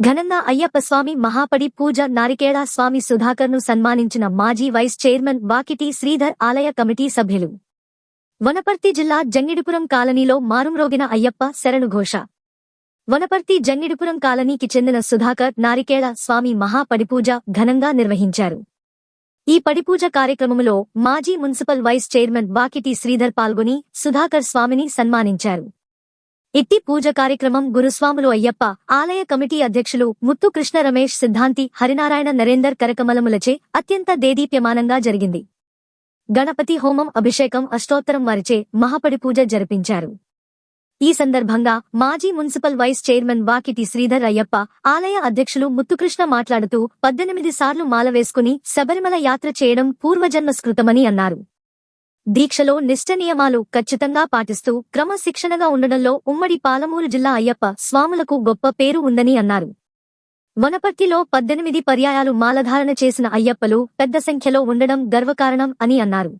ఘనంగా అయ్యప్ప స్వామి మహాపడి పూజ నారికేళ స్వామి సుధాకర్ను సన్మానించిన మాజీ vice chairman Vakiti Sridhar ఆలయ కమిటీ సభ్యులు. వనపర్తి జిల్లా జంగిడిపురం కాలనీలో మారుమ్రోగిన అయ్యప్ప శరణుఘోష వనపర్తి జంగిడిపురం కాలనీకి చెందిన సుధాకర్ నారికేళ స్వామి మహాపడిపూజ ఘనంగా నిర్వహించారు. ఈ పడిపూజ కార్యక్రమంలో మాజీ municipal vice chairman Vakiti Sridhar పాల్గొని సుధాకర్ స్వామిని సన్మానించారు. ఇట్టి పూజ కార్యక్రమం గురుస్వాములు అయ్యప్ప ఆలయ కమిటీ అధ్యక్షులు ముత్తు కృష్ణ రమేష్ సిద్ధాంతి హరినారాయణ నరేందర్ కరకమలములచే అత్యంత దేదీప్యమానంగా జరిగింది. గణపతి హోమం అభిషేకం అష్టోత్తరం వారిచే మహాపడి పూజ జరిపించారు. ఈ సందర్భంగా మాజీ municipal vice chairman Vakiti Sridhar Ayyappa ఆలయ అధ్యక్షులు ముత్తుకృష్ణ మాట్లాడుతూ పద్దెనిమిది సార్లు మాల వేసుకుని శబరిమల యాత్ర చేయడం పూర్వజన్మస్కృతమని అన్నారు. దీక్షలో నిష్ట నియమాలు ఖచ్చితంగా పాటిస్తూ క్రమశిక్షణగా ఉండడంలో ఉమ్మడి పాలమూరు జిల్లా అయ్యప్ప స్వాములకు గొప్ప పేరు ఉందని అన్నారు. వనపర్తిలో పద్దెనిమిది పర్యాయాలు మాలధారణ చేసిన అయ్యప్పలు పెద్ద సంఖ్యలో ఉండడం గర్వకారణం అని అన్నారు.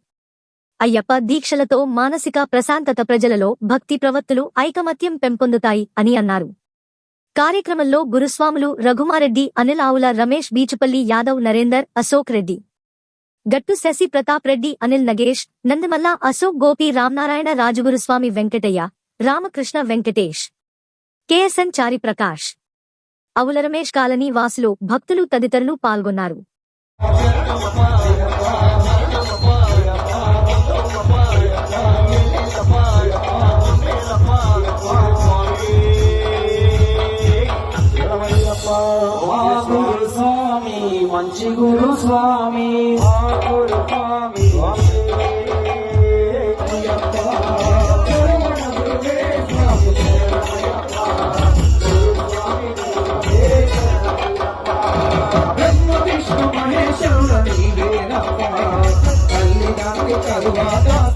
అయ్యప్ప దీక్షలతో మానసిక ప్రశాంతత ప్రజలలో భక్తి ప్రవత్తులు ఐకమత్యం పెంపొందుతాయి అని అన్నారు. కార్యక్రమంలో గురుస్వాములు రఘుమారెడ్డి అనిల్ ఆవుల రమేష్ బీచుపల్లి యాదవ్ నరేందర్ అశోక్ రెడ్డి. గట్టు శశి ప్రతాప్ రెడ్డి అనిల్ నగేష్ నందమల్ల అశోక్ గోపి రామనారాయణ రాజగురుస్వామి వెంకటయ్య రామకృష్ణ వెంకటేష్. కేఎస్ఎన్ చారి ప్రకాష్ అవుల రమేష్ కాలనీ వాసులు భక్తులు తదితరులు పాల్గొన్నారు. Oh మంచి గురు స్వామి. గురు నీవేనప్ప తల్లి తరువాత